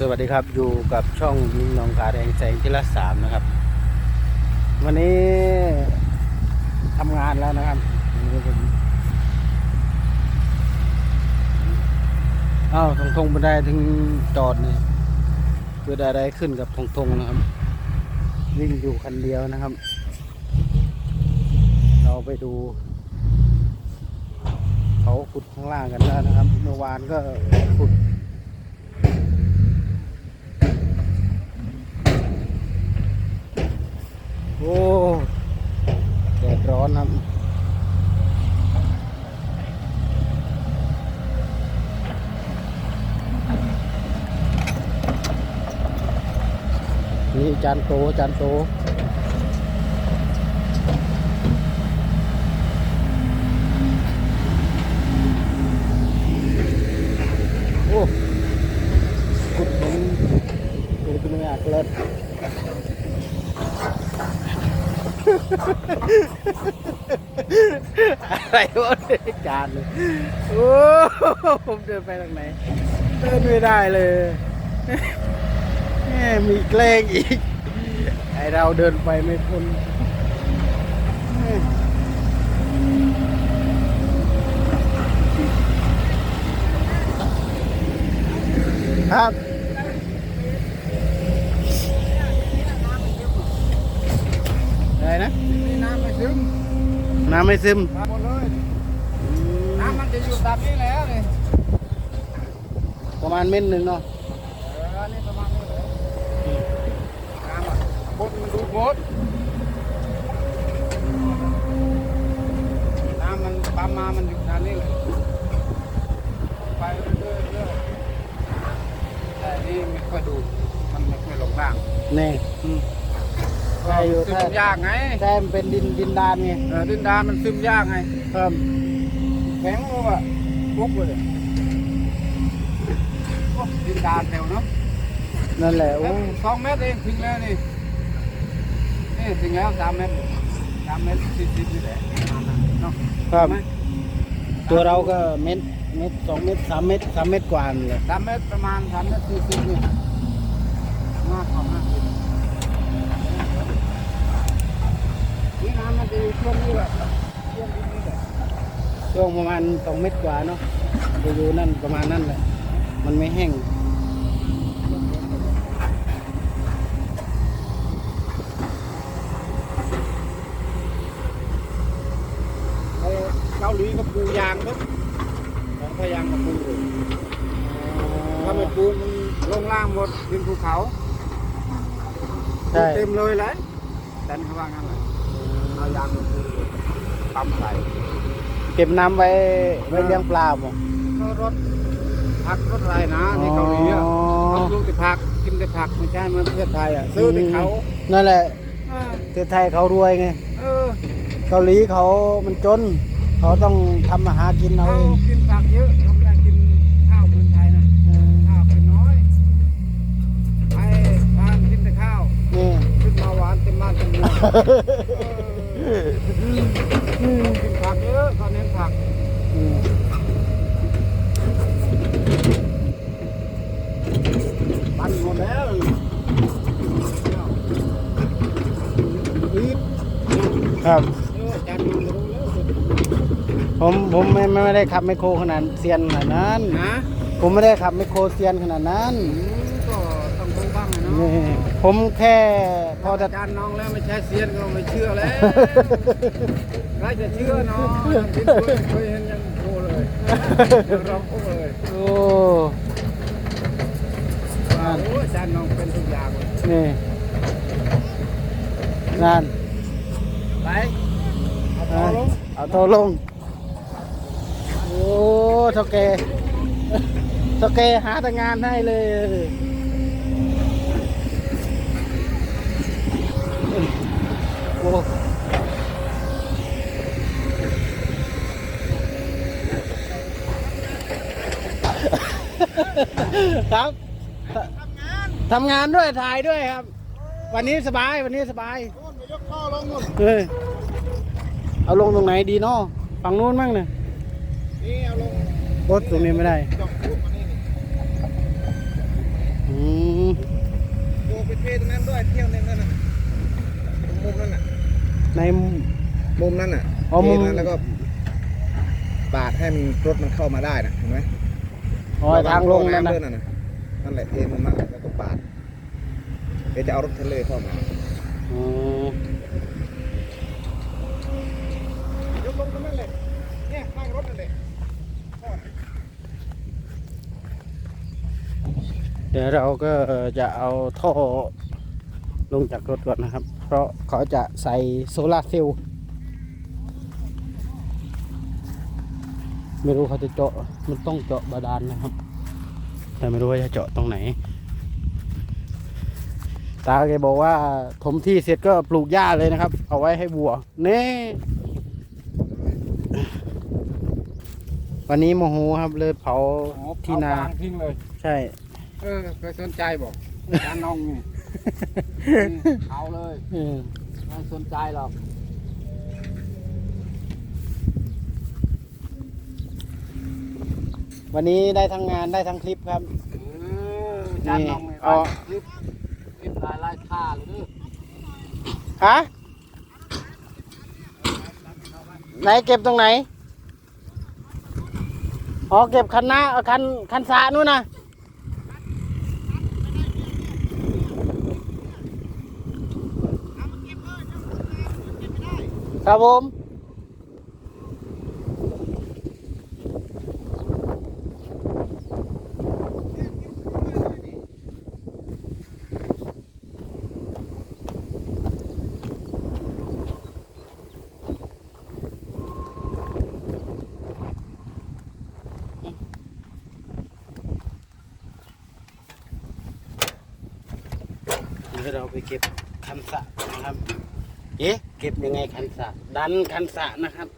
สวัสดีครับอยู่กับช่องยิงนองกาแดงแสงที่ละสามนะครับ วันนี้ทำงานแล้วนะครับวันนี้ผมอ้าวทงทงบันได้ถึงจอดนี่เพื่อได้ได้ขึ้นกับทงทงนะครับ วิ่งอยู่คันเดียวนะครับ เราไปดู เขาขุดข้างล่างกันแล้วนะครับ เมื่อวานก็ขุด โอ้แดดร้อนครับนี่จานโตจานโตโอ้ขุดเหมือนเกิดเป็นอยากเลิศ อะไรวะเนี่ยจานเลยโอ้ผมเดินไปทางไหน เดินไม่ได้เลยแม่มีแกล้งอีก ไอเราเดินไปไม่พ้นครับ อะไรนะ นี่น้ำไม่ซึมน้ำไม่ซึมมาหมดเลย น้ำมันจะอยู่แบบนี้แล้วนี่ประมาณเม็ดหนึ่งเนาะเออนี่ประมาณนี้เลยน้ำอะบดมันดูบดน้ำมันปั๊มมา มันอยู่ด้านนี้เลย ไปเรื่อยๆเรื่อยๆแต่นี่ไม่ค่อยดูมันไม่ค่อยลงล่างแน่อืม ใช่อยู่ซึถ้ามยากไงแต้มนเป็นดินดินดานไงเออดินดานมันซึมยากไงครับแข็งเลยว่ะปุ๊บเลยโอ้ดินดานแถวเนาะนั่นแหละโอ้แล้วสองเมตรเองถึงแล้วนี่นี่ถึงแล้วสามเมตรสามเมตรสี่สิบนี่แหละประมาณนั้นเนาะครับใช่ไหมตัวเราก็เม็ดเม็ดสองเม็ดสามเม็ดสามเม็ดกว่านี่แหละสามเมตรประมาณสามเมตรสี่สิบนี่มากกว่ามาก นี่น้ำมันจะอยู่ช่วงนี้แหละช่วงนี้แหละช่วงประมาณสองเม็ดกว่าเนาะจะอยู่นั่นประมาณนั่นแหละ มันไม่แห้งไอ้เกาหลีก็ปลูกยางมั้งของพยางมาปลูกอยู่ถ้าไม่ปลูกมันลงล่างหมดดินภูเขา ใช่ เต็มเลยเลยดันเขาว่างั้นเลยเอายางมาปลูกปั๊มใส่เก็บน้ำไว้ไว้เลี้ยงปลาบ่ก็รถผักรถอะไรนะที่เกาหลีอะอ๋อเขาปลูกแต่ผักกินแต่ผักไม่ใช่เหมือนประเทศไทยอะซื้อแต่เขานั่นแหละเออประเทศไทยเขารวยไงเออเกาหลีเขามันจน เขาต้องทำมาหากินเอาเขาเองกินผักเยอะเขาไม่ได้กินข้าวเหมือนไทยนะข้าวเป็นน้อยไอ้ทานกินแต่ข้าวนี่ขึ้นมาหวานเต็มบ้านเต็มเมืองเออเขา กินผักเยอะเขาเน้นผักอืมปันหมดแล้วอีกครับเออจันทร์รู้แล้วผมผมไม่ไม่ได้ขับไมคโครขนาดเซียนขนาดนั้นนะผมไม่ได้ขับไมคโครเซียนขนาดนั้น นาะนี่ผมแค่พอจะ อาจารย์น้องแล้วไม่ใช่เซียนก็ไม่เชื่อแล้วใครจะเชื่อเนาะคิดว่าเคยเห็นยังโคเลยร้องโคเลยโอ้ ว่าโอ้อาจารย์น้องเป็นทุกอย่างเลยนี่นั่นไปเอาอะต่อลงเอาตัวลง โอ้เท่าแกเท่าแกหาแต่งานให้เลย อ้ครับทำงานด้วยถ่ายด้วยครับ วันนี้สบายวันนี้สบายโน่นไปยกท่อลงนู่นเฮ้ยเอาลงตรงไหนดีเนาะฝั่งนู้นมั่งเนี่ยนี่เอาลงรถตรงนี้ไม่ได้จอกลูกมานี่นี่อืมเที่ยวนึงนั่นน่ะตรงมุมนั่นน่ะ ใน มุมนั่นน่ะอ๋อมุม เทนั้นแล้วก็ปาดให้มันรถมันเข้ามาได้น่ะเห็นไหมอ๋อทางลงนั่นนะระวัท่อำด้วยน่ะนั่นแหละเทมุมนั้นแล้วก็ปาดเดี๋ยวจะเอารถเทรลเลอร์เข้ามาอืมยกลงตรงนั้นเลยเนี่ยข้างรถนั่นเลยเดี๋ยวเราก็จะเอาท่อลงจากรถก่อนนะครับเพ ราะเขาจะใส่โซลาร์เซลล์ไม่รู้เขาจะเจาะมันต้องเจาะบาดาลนะครับ แต่ไม่รู้ว่าจะเจาะตรงไหน ตาแกบอกว่าถมที่เสร็จก็ปลูกหญ้าเลยนะครับ เอาไว้ให้วัวเน่วันนี้โมโหครับเลยเผาที่นา ทิ้งเลย ใช่ เออเคยสนใจบอกจานนองนี่ เอาเลยเออไม่สนใจหรอกวันนี้ได้ทั้งงานได้ทั้งคลิปครับจานนองนี่เอาคลิปคลิปลายลายท่าเลยฮะไหนเก็บตรงไหน อ๋อเก็บคันหน้าเอาคันคันสานู่นนะ ครับผมเดี๋ยวเราไปเก็บคันสะนะครับ เอ๊ะเก็บยังไงคันสะดันคันสะนะครับ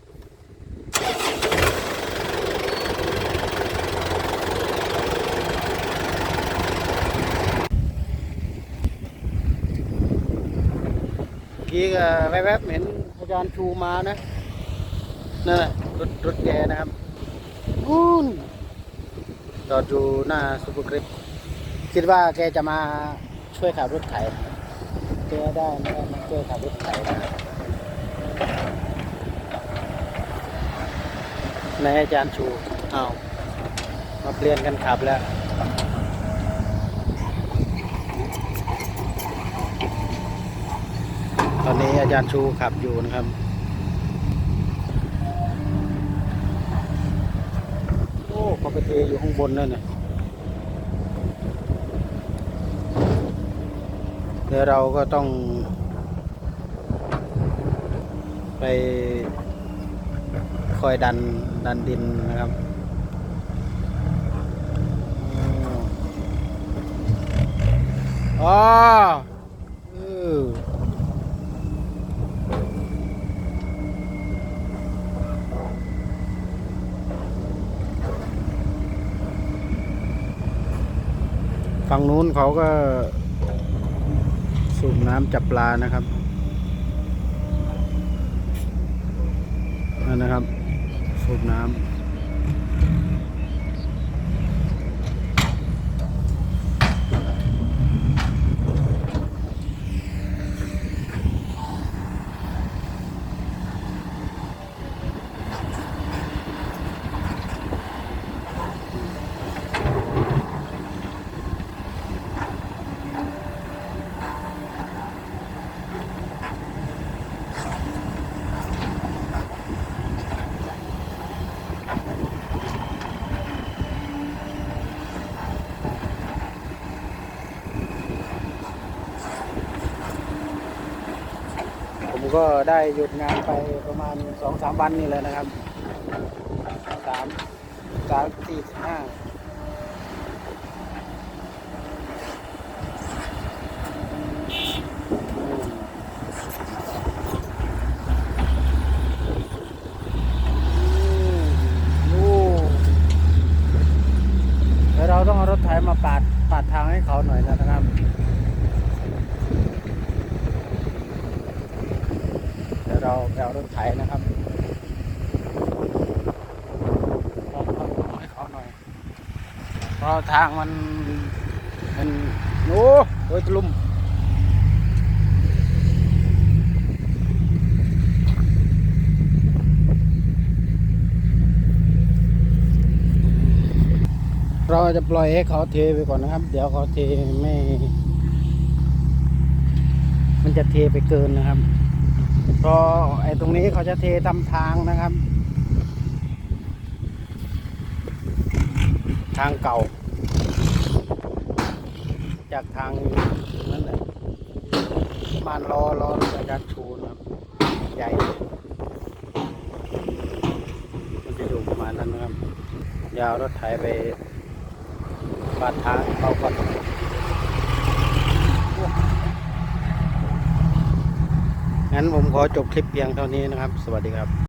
เมื่อกี้ก็แวบๆเห็นอาจารย์ชูมานะนั่นน่ะรถรถแกนะครับนู่นจอดอยู่หน้าซูเปอร์กริปคิดว่าแกจะมาช่วยขับรถไถแกได้ไม่ได้มาช่วยขับรถไถนะ ในอาจารย์ชูเอ้ามาเปลี่ยนกันขับแล้ว ตอนนี้อาจารย์ชูขับอยู่นะครับ โอ้เขาไปเทอยู่ข้างบนนั่นน่ะเดี๋ยวเราก็ต้อง ไปคอยดันดันดินนะครับอ๋อฝั่งนู้นเขาก็สูบน้ำจับปลานะครับ นั่นนะครับ สูบน้ำ ก็ได้หยุดงานไปประมาณสองสามวันนี่แหละนะครับสามสามสี่ห้า เอรถไถนะครับให้เขาหน่อยเพราะทางมันมันโอ้โดยลุ่มเราจะปล่อยให้เขาเทไปก่อนนะครับ เดี๋ยวเขาเทไม่ มันจะเทไปเกินนะครับ เพราะไอ้ตรงนี้เขาจะเทตามทางนะครับ ทางเก่า จากทางนั่นแหละบ้านรอรอระยัดชูนะครับใหญ่มันจะอยู่ประมาณนั้นนะครับ ยาวรถไถไปบาดทางเขาก่อน งั้นผมขอจบคลิปเพียงเท่านี้นะครับ สวัสดีครับ